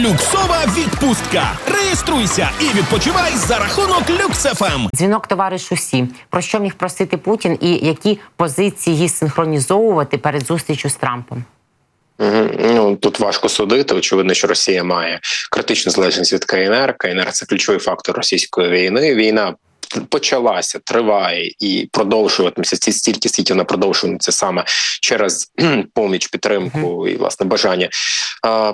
Люксова відпустка. Реєструйся і відпочивай за рахунок Люксефем. Дзвінок товаришу Сі. Про що міг просити Путін і які позиції синхронізовувати перед зустрічю з Трампом? Ну тут важко судити. Очевидно, що Росія має критичну залежність від КНР. КНР це ключовий фактор російської війни. Війна почалася, триває і продовжуватиметься ці стільки, скільки вона продовжуватиметься саме через поміч, підтримку і власне бажання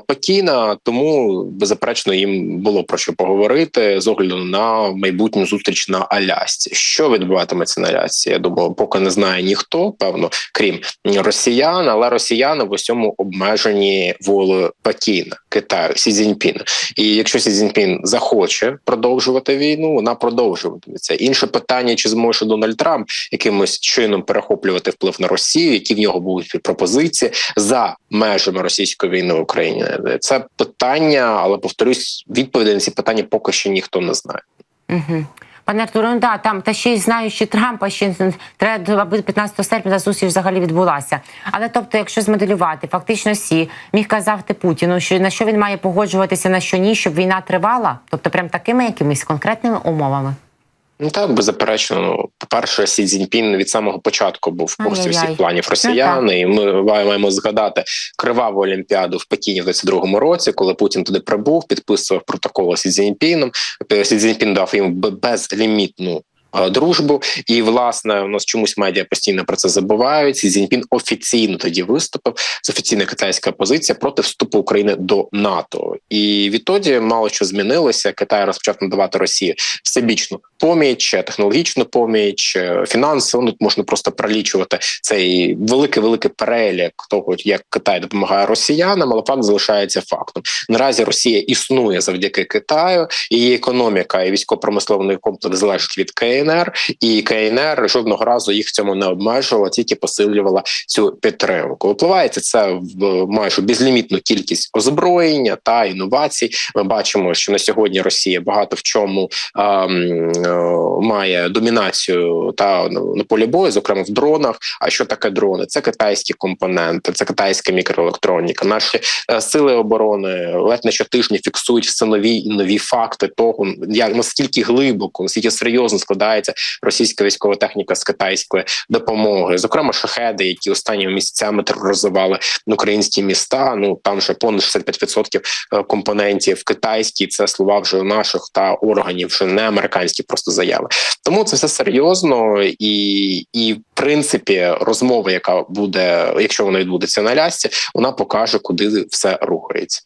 Пекіна. Тому беззаперечно їм було про що поговорити з огляду на майбутню зустріч на Алясці. Що відбуватиметься на Алясці? Я думаю, поки не знає ніхто, певно, крім росіян, але росіяни в усьому обмежені волею Пекіна, Китаю, Сі Цзіньпіна. І якщо Сі Цзіньпін захоче продовжувати війну, вона продовжуватиметься. Інше питання: чи зможе Дональд Трамп якимось чином перехоплювати вплив на Росію, які в нього будуть пропозиції за межами російської війни в Україні? Це питання, але повторюсь, відповіді на ці питання поки що ніхто не знає. Угу. Пане Артуре, ну да, там та ще й знаючи Трампа, ще треба, аби 15 серпня та зустріч взагалі відбулася. Але тобто, якщо змоделювати, фактично Сі міг казати Путіну, що на що він має погоджуватися, на що ні, щоб війна тривала, тобто прям такими якимись конкретними умовами. Ну так, беззаперечно. Ну, по-перше, Сі Цзіньпін від самого початку був в курсі Ай-яй-яй. всіх планів Росіяни. росіян. І ми маємо згадати криваву олімпіаду в Пекіні в 22-му році, коли Путін туди прибув, підписував протокол Сі Цзіньпіном. Сі Цзіньпін дав їм безлімітну. Дружбу і власне у нас чомусь медіа постійно про це забувають. Сі Цзіньпін офіційно тоді виступив з офіційна китайська позиція проти вступу України до НАТО. І відтоді мало що змінилося. Китай розпочав надавати Росії всебічну поміч, технологічну поміч, е, фінансову. Ну, можна просто пролічувати цей великий великий перелік того, як Китай допомагає росіянам, але факт залишається фактом. Наразі Росія існує завдяки Китаю, її економіка і військово-промисловий комплекс залежить від КНР, і КНР жодного разу їх в цьому не обмежувала, тільки посилювала цю підтримку. Впливається це в майже безлімітну кількість озброєння та інновацій. Ми бачимо, що на сьогодні Росія багато в чому ем, е, має домінацію та на полі бою, зокрема в дронах. А що таке дрони? Це китайські компоненти, це китайська мікроелектроніка. Наші е, сили оборони ледь не щотижні фіксують все нові нові факти того, як наскільки глибоко, наскільки серйозно складається російська військова техніка з китайської допомоги, зокрема шахеди, які останніми місяцями тероризували українські міста. Ну там вже понад 65% е, компонентів китайські. Це слова вже наших та органів, вже не американські просто заяви. Тому це все серйозно і, і в принципі розмова, яка буде, якщо вона відбудеться на лясці, вона покаже, куди все рухається.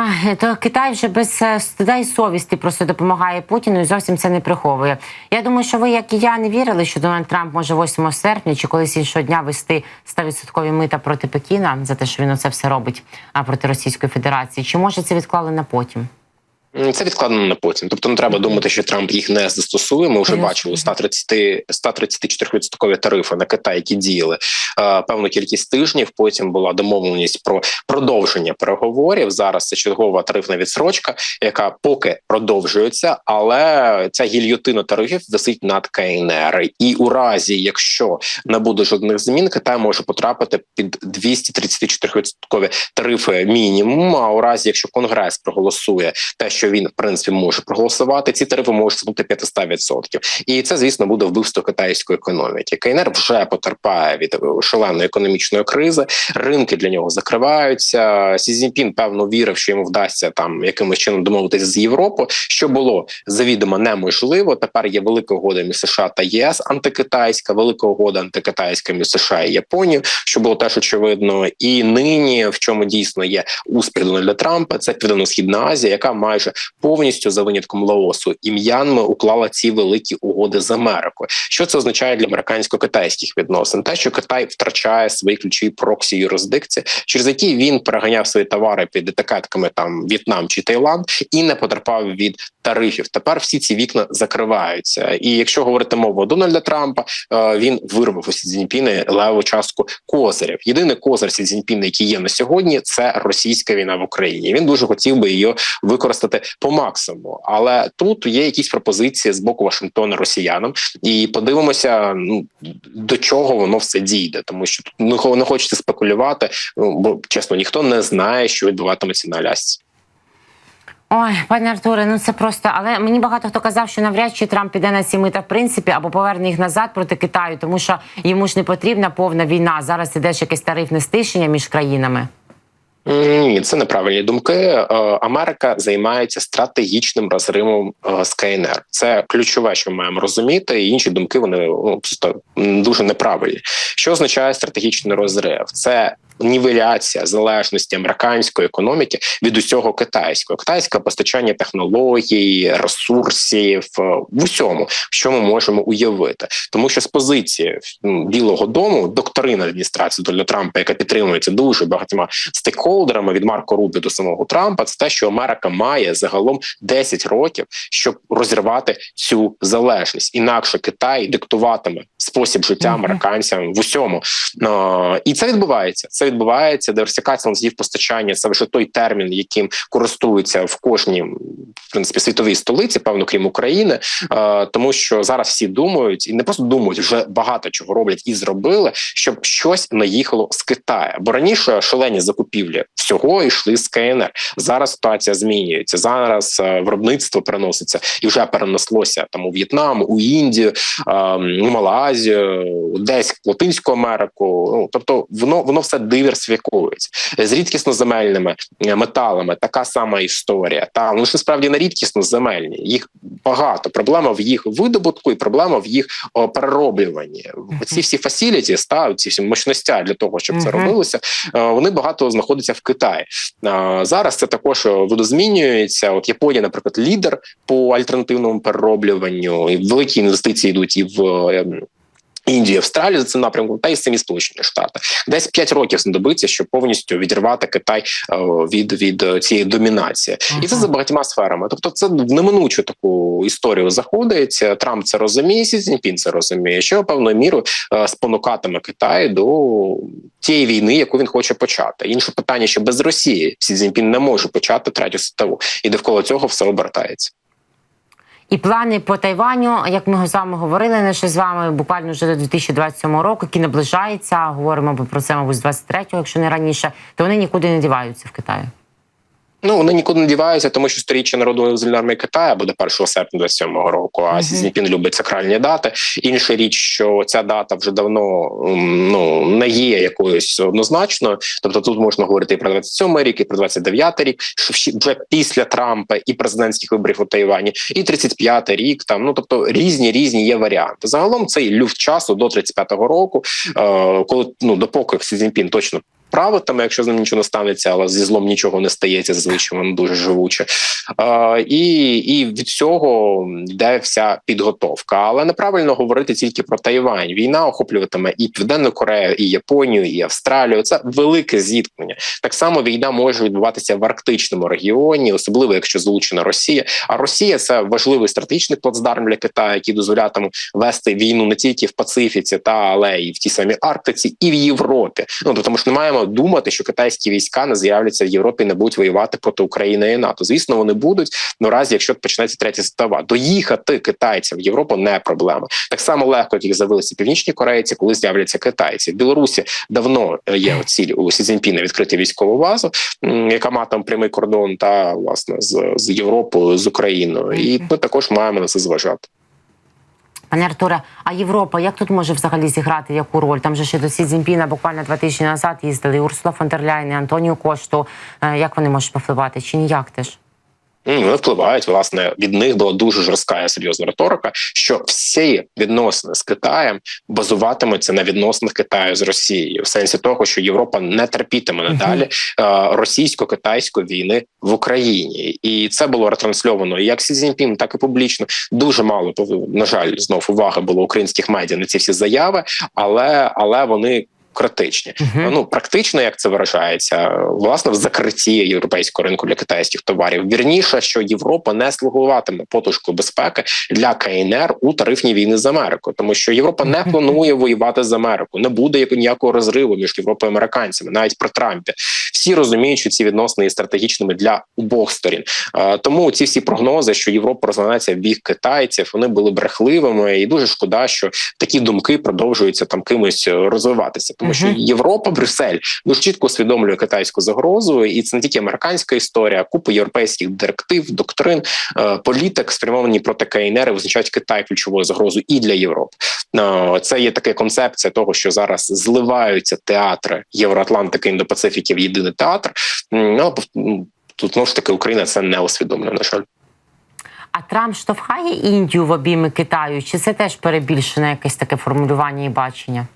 Ах, то Китай вже без е, стида і совісті просто допомагає Путіну і зовсім це не приховує. Я думаю, що ви, як і я, не вірили, що Дональд Трамп може 8 серпня чи колись іншого дня вести 100% мита проти Пекіна за те, що він оце все робить а проти Російської Федерації. Чи може це відклали на потім? Це відкладено на потім. Тобто не треба думати, що Трамп їх не застосує. Ми вже Ясно. бачили 130 134% тарифи на Китай, які діяли е, певну кількість тижнів. Потім була домовленість про продовження переговорів. Зараз це чергова тарифна відсрочка, яка поки продовжується, але ця гільйотина тарифів висить над КНР. І у разі, якщо не буде жодних змін, Китай може потрапити під 234% тарифи мінімум. А у разі, якщо Конгрес проголосує те, що він в принципі може проголосувати, ці тарифи можуть станути 500%. І це, звісно, буде вбивство китайської економіки. КНР вже потерпає від е, шаленої економічної кризи. Ринки для нього закриваються. Сі певно вірив, що йому вдасться там якимось чином домовитися з Європою, що було завідомо неможливо. Тепер є велика угода між США та ЄС антикитайська, велика угода антикитайська між США і Японією, що було теж очевидно. І нині в чому дійсно є успіх Дональда Трампа, це Південно-Східна Азія, яка майже повністю за винятком Лаосу і М'янми уклала ці великі угоди з Америкою. Що це означає для американсько-китайських відносин? Те, що Китай втрачає свої ключові проксі юрисдикції, через які він переганяв свої товари під етикетками там В'єтнам чи Таїланд і не потерпав від тарифів. Тепер всі ці вікна закриваються. І якщо говорити мовою Дональда Трампа, е, він вирвав у Сі Цзіньпіна леву частку козирів. Єдиний козир Сі Цзіньпіна, який є на сьогодні, це російська війна в Україні. Він дуже хотів би її використати використати по максимуму. Але тут є якісь пропозиції з боку Вашингтона росіянам, і подивимося, ну до чого воно все дійде, тому що тут не хочеться спекулювати. Ну бо чесно, ніхто не знає, що відбуватиметься на Алясці. Ой, пане Артуре, ну це просто. Але мені багато хто казав, що навряд чи Трамп піде на ці мита в принципі або поверне їх назад проти Китаю, тому що йому ж не потрібна повна війна. Зараз іде ж якесь тарифне стишення між країнами. Ні, це неправильні думки. Е, Америка займається стратегічним розривом е, з КНР. Це ключове, що ми маємо розуміти. І інші думки вони ну, дуже неправильні. Що означає стратегічний розрив? Це нівеляція залежності американської економіки від усього китайського. Китайське постачання технологій, ресурсів е, в усьому, що ми можемо уявити, тому що з позиції Білого Дому доктрина адміністрації Дональда Трампа, яка підтримується дуже багатьма стейкхолдерами від Марко Рубі до самого Трампа, це те, що Америка має загалом 10 років, щоб розірвати цю залежність. Інакше Китай диктуватиме спосіб життя американцям в усьому. Е, І це відбувається. Це відбувається. Диверсифікація ланцюгів постачання це вже той термін, яким користуються в кожній в принципі світовій столиці, певно, крім України, тому що зараз всі думають і не просто думають, вже багато чого роблять і зробили, щоб щось наїхало з Китаю. Бо раніше шалені закупівлі всього йшли з КНР. Зараз ситуація змінюється. Зараз е, виробництво переноситься і вже перенеслося там у В'єтнам, у Індію, е, у Малайзію, десь в Латинську Америку. Ну тобто, воно воно все диверсифікується з рідкісноземельними е, металами. Така сама історія. Та ну ж справді не рідкісноземельні. Їх багато. Проблема в їх видобутку і проблема в їх о, перероблюванні. Ці всі фасіліті ставить ці всі мощностя для того, щоб це робилося. е, Вони багато знаходяться в Китаї. Е, Зараз це також е, видозмінюється. От Японія, наприклад, лідер по альтернативному перероблюванню. І великі інвестиції йдуть і в. Індію, Австралію за цим напрямком, та й самі Сполучені Штати. Десь 5 років знадобиться, щоб повністю відірвати Китай е, від, від е, цієї домінації, і це за багатьма сферами. Тобто, це в неминучу таку історію заходить. Трамп це розуміє, Сі Цзіньпін це розуміє, що певною мірою е, спонукатиме Китай до тієї війни, яку він хоче почати. Інше питання, що без Росії Сі Цзіньпін не може почати третю світову, і довкола цього все обертається. І плани по Тайваню, як ми з вами говорили, не ще з вами буквально вже до 2027 року, які наближається. Говоримо про це, мабуть, з 23-го, якщо не раніше, то вони нікуди не діваються в Китаї. Ну вони нікуди не діваються, тому що сторіччя народу визвольної армії Китаю буде 1 серпня 27-го року. А Мгм. Сі Цзіньпін любить сакральні дати. Інша річ, що ця дата вже давно ну не є якоюсь однозначною. Тобто тут можна говорити і про 27-й рік, і про 29-й рік, що вже після Трампа і президентських виборів у Тайвані, і 35-й рік. Там ну тобто різні різні є варіанти. Загалом цей люфт часу до 35-го року, е, коли ну допоки Сі Цзіньпін точно правитиме, якщо з ним нічого не станеться, але зі злом нічого не стається, зазвичай воно дуже живуче. Е, і, і від цього йде вся підготовка. Але неправильно говорити тільки про Тайвань. Війна охоплюватиме і Південну Корею, і Японію, і Австралію. Це велике зіткнення. Так само війна може відбуватися в арктичному регіоні, особливо якщо залучена Росія. А Росія це важливий стратегічний плацдарм для Китаю, який дозволятиме вести війну не тільки в Пацифіці, та але і в тій самій Арктиці, і в Європі. Ну тобто, ми ж не маємо думати, що китайські війська не з'являться в Європі, і не будуть воювати проти України і НАТО. Звісно, вони будуть. Ну разі, якщо почнеться третя світова, доїхати китайцям в Європу не проблема. Так само легко, як їх з'явилися північні корейці, коли з'являться китайці. В Білорусі давно є ціль у Сі Цзіньпіна відкрити військову базу, яка має там прямий кордон, та власне з, з Європою, з Україною, і ми також маємо на це зважати. Пане Артуре, а Європа як тут може взагалі зіграти яку роль? Там же ще до Сі Цзіньпіна буквально два тижні назад їздили Урсула фон дер Ляйн, Антоніо Кошту. Е, Як вони можуть повпливати? Чи ніяк теж? Вони впливають. Власне, від них була дуже жорстка і серйозна риторика, що всі відносини з Китаєм базуватимуться на відносинах Китаю з Росією, в сенсі того, що Європа не терпітиме надалі е, російсько-китайської війни в Україні, і це було ретрансльовано як Сі Цзіньпін, так і публічно. Дуже мало на жаль, знов уваги було українських медіа на ці всі заяви, але але вони. Демократичні. Ну практично, як це виражається, власне, в закритті європейського ринку для китайських товарів. Вірніше, що Європа не слугуватиме потужкою безпеки для КНР у тарифній війни з Америкою, тому що Європа не планує воювати з Америкою, не буде ніякого розриву між Європою і американцями, навіть при Трампі. Всі розуміють, що ці відносини є стратегічними для обох сторін. Е, Тому ці всі прогнози, що Європа розгонається в бік китайців, вони були брехливими, і дуже шкода, що такі думки продовжуються там кимось е, розвиватися, тому що Мгм. Європа, Брюссель дуже чітко усвідомлює китайську загрозу, і це не тільки американська історія, купа європейських директив, доктрин, е, політик спрямовані проти КНР визначають Китай ключовою загрозою і для Європи. Е, Це є така концепція того, що зараз зливаються театри Євроатлантики індопацифіки в єдиний театр. Ну тут знову ж таки Україна це не усвідомлює. На жаль. А Трамп штовхає Індію в обійми Китаю? Чи це теж перебільшене якесь таке формулювання і бачення?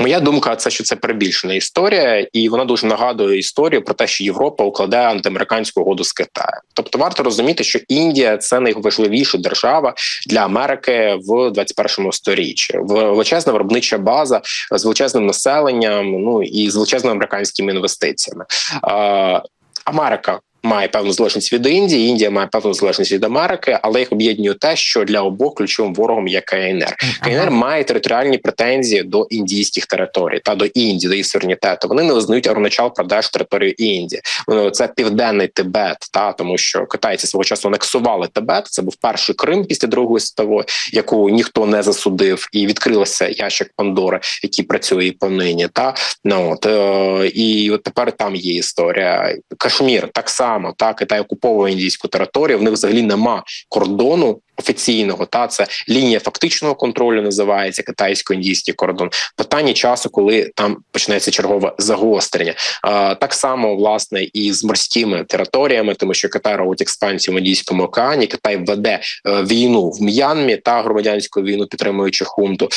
Моя думка це що це перебільшена історія, і вона дуже нагадує історію про те, що Європа укладає антиамериканську угоду з Китаєм. Тобто варто розуміти, що Індія це найважливіша держава для Америки в 21 сторіччі. Величезна виробнича база з величезним населенням, ну і з величезними американськими інвестиціями. Америка. Має певну залежність від Індії, Індія має певну залежність від Америки, але їх об'єднує те, що для обох ключовим ворогом є КНР. КНР має територіальні претензії до індійських територій та до Індії, до її суверенітету. Вони не визнають Аруначал Прадеш територію Індії. Вони це південний Тибет, та тому що китайці свого часу анексували Тибет. Це був перший Крим після Другої світової, яку ніхто не засудив, і відкрилося ящик Пандори, який працює і понині. Та ну от е, і от тепер там є історія. Кашмір так само та Китай окуповує індійську територію. В них взагалі нема кордону офіційного. Та це лінія фактичного контролю називається китайсько-індійський кордон. Питання часу, коли там почнеться чергове загострення. Так само власне і з морськими територіями, тому що Китай робить експансію в Індійському океані. Китай веде е, війну в М'янмі та громадянську війну, підтримуючи хунту.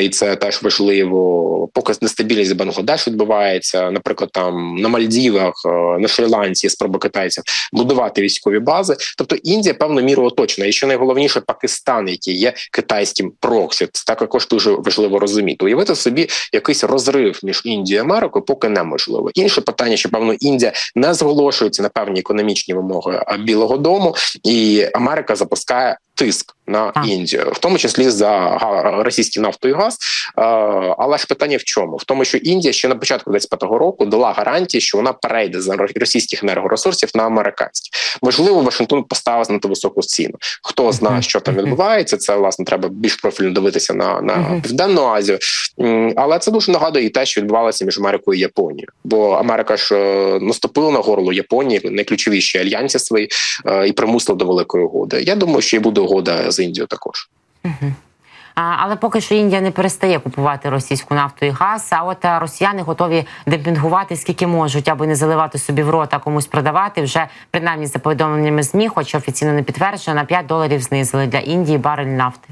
І це теж важливо. Поки нестабільність Бангладеш відбувається, наприклад, там на Мальдівах, е, на Шрі-Ланці, спроба китайців будувати військові бази. Тобто Індія певною мірою оточена. І що найголовніше, Пакистан, який є китайським проксі, це також дуже важливо розуміти. Уявити собі якийсь розрив між Індією і Америкою, поки неможливо. Інше питання, що певно Індія не зголошується на певні економічні вимоги Білого Дому, і Америка запускає. Тиск на. Індію, в тому числі за російський нафту і газ. Е, Але ж питання в чому? В тому, що Індія ще на початку 25-го року дала гарантії, що вона перейде з російських енергоресурсів на американські. Можливо, Вашингтон поставив на ту високу ціну. Хто знає, що там відбувається, це власне треба більш профільно дивитися на, на південну Азію. Але це дуже нагадує і те, що відбувалося між Америкою і Японією. Бо Америка ж е, наступила на горло Японії, найключовіші альянсі свої, е, і примусила до великої угоди. Я думаю, що і буде угода з Індією також. Але поки що Індія не перестає купувати російську нафту і газ. А от е, росіяни готові демпінгувати скільки можуть, аби не заливати собі в рот, а комусь продавати. Вже принаймні за повідомленнями змі, хоч офіційно не підтверджено, на 5 доларів знизили для Індії барель нафти.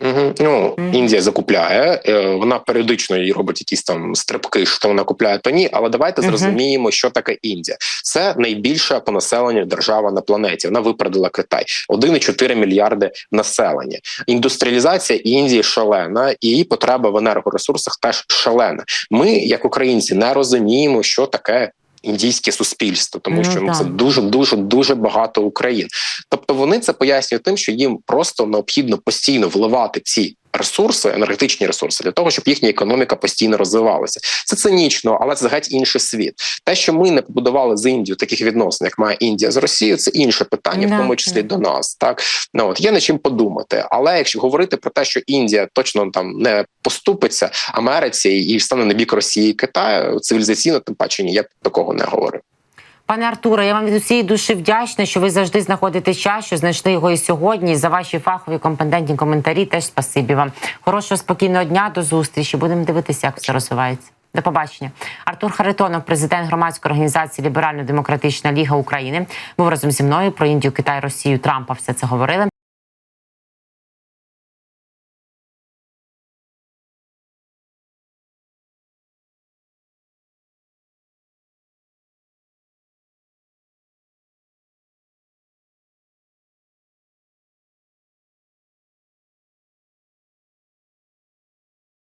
Угу. Ну Індія закупляє, е, вона періодично їй робить якісь там стрибки, що вона купляє, то ні. Але давайте зрозуміємо, що таке Індія. Це найбільша по населенню держава на планеті. Вона випередила Китай 1,4 мільярди населення. Індустріалізація Індії шалена, і її потреба в енергоресурсах теж шалена. Ми, як українці, не розуміємо, що таке. Індійське суспільство, тому Ну, що ну це дуже дуже дуже багато Україн. Тобто вони це пояснюють тим, що їм просто необхідно постійно вливати ці ресурси, енергетичні ресурси, для того, щоб їхня економіка постійно розвивалася. Це цинічно, але це геть інший світ. Те, що ми не побудували з Індією таких відносин, як має Індія з Росією, це інше питання, в тому числі до нас. Так ну от є над чим подумати. Але якщо говорити про те, що Індія точно там не поступиться Америці і стане на бік Росії і Китаю, цивілізаційно, тим паче ні, я б такого не говорив. Пане Артуре, я вам від усієї душі вдячна, що ви завжди знаходите час, що знайшли його і сьогодні. За ваші фахові компетентні коментарі теж спасибі вам. Хорошого спокійного дня, до зустрічі. Будемо дивитися, як все розвивається. До побачення. Артур Харитонов, президент громадської організації Ліберально-Демократична Ліга України, був разом зі мною про Індію, Китай, Росію, Трампа. Все це говорили.